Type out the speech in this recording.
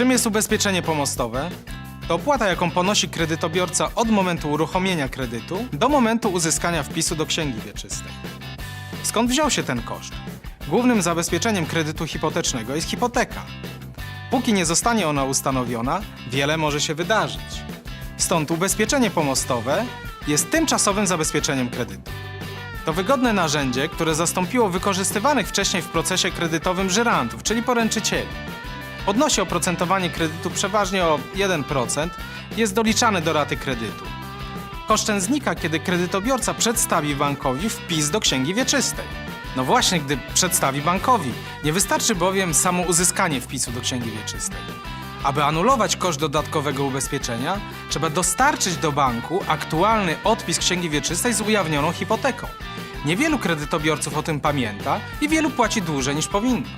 Czym jest ubezpieczenie pomostowe? To opłata, jaką ponosi kredytobiorca od momentu uruchomienia kredytu do momentu uzyskania wpisu do księgi wieczystej. Skąd wziął się ten koszt? Głównym zabezpieczeniem kredytu hipotecznego jest hipoteka. Póki nie zostanie ona ustanowiona, wiele może się wydarzyć. Stąd ubezpieczenie pomostowe jest tymczasowym zabezpieczeniem kredytu. To wygodne narzędzie, które zastąpiło wykorzystywanych wcześniej w procesie kredytowym żyrantów, czyli poręczycieli. Podnosi oprocentowanie kredytu przeważnie o 1%, jest doliczany do raty kredytu. Koszt ten znika, kiedy kredytobiorca przedstawi bankowi wpis do księgi wieczystej. No właśnie, gdy przedstawi bankowi. Nie wystarczy bowiem samo uzyskanie wpisu do księgi wieczystej. Aby anulować koszt dodatkowego ubezpieczenia, trzeba dostarczyć do banku aktualny odpis księgi wieczystej z ujawnioną hipoteką. Niewielu kredytobiorców o tym pamięta i wielu płaci dłużej niż powinno.